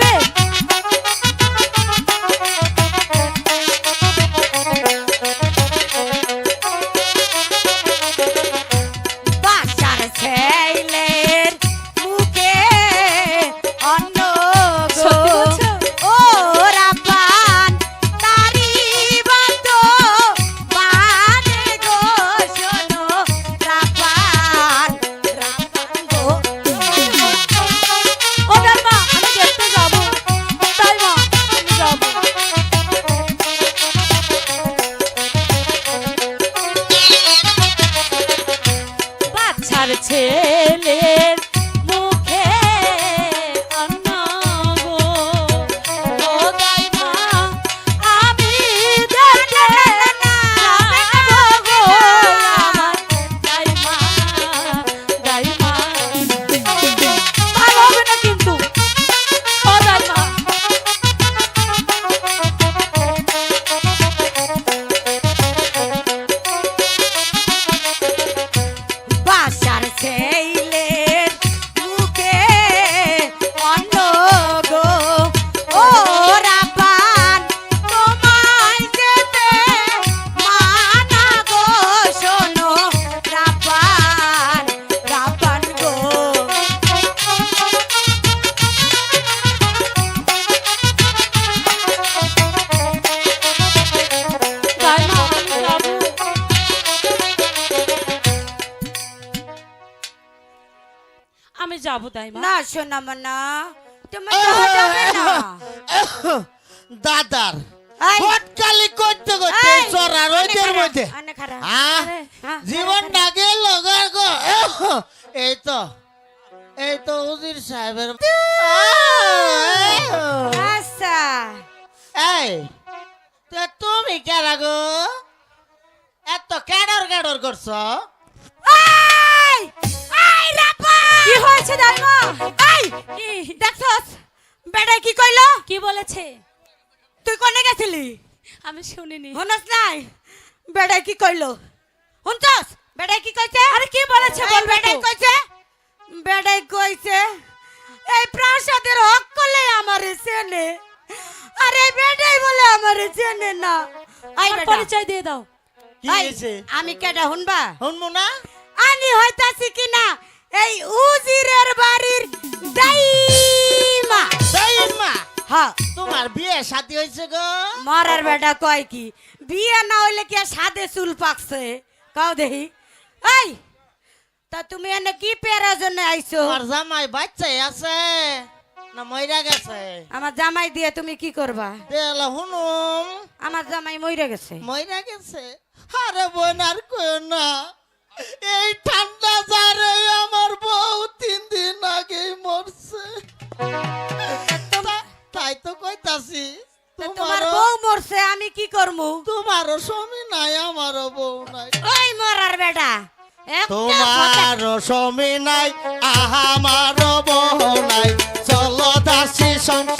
তুমি যাব না শোনা মনা তুমি যাওয়া যাবে না। দাদার। হটকালি করতে মধ্যে। হ্যাঁ, জীবনটা গেল গা। গো এই তো এই তো উজির সাহেবের আচ্ছা। এই তো তুমি কেডা গো? এত কেডর ক্যাডর করছ বেটাই কি কইলো? কি বলেছে তুই কোনে গেছিলি? আমি শুনিনি শুনস নাই? বেটাই কি কইলো? শুনছস? বেটাই কি কইছে? আরে কি বলেছে বলবে বেটাই কইছে? বেটাই কইছে, এই প্রাসাদের হক করলে আমারে চেনে। আর বেটাই বলে আমারে চেনে না। আমার পরিচয় দিয়ে দাও কি হয়েছে আমি কেডা শুনবা শুনব না তোমার বিয়ে শাদী হয়েছে গো? মরার বেটা কয় কি? বিয়ে না হইলে কি সাদে চুল পাকছে? কাও দেহি এই তা তুমি এনে কি পেরার জন্য আইছো? তোমার জামাই বাচ্চাই আছে না মইরা গেছে? আমার জামাই দিয়ে তুমি কি করবা? দেলা হুনুম। আমার জামাই মইরা গেছে। মইরা গেছে? আরে বোন আর কইও না। তা তোমার বউ মরছে আমি কি করমু? তোমার স্বামী নাই আমার বউ নাই। ওই মরার বেটা। তোমার তোমারও স্বামী নাই আমারও বউ নাই। চলো দাসী সংসার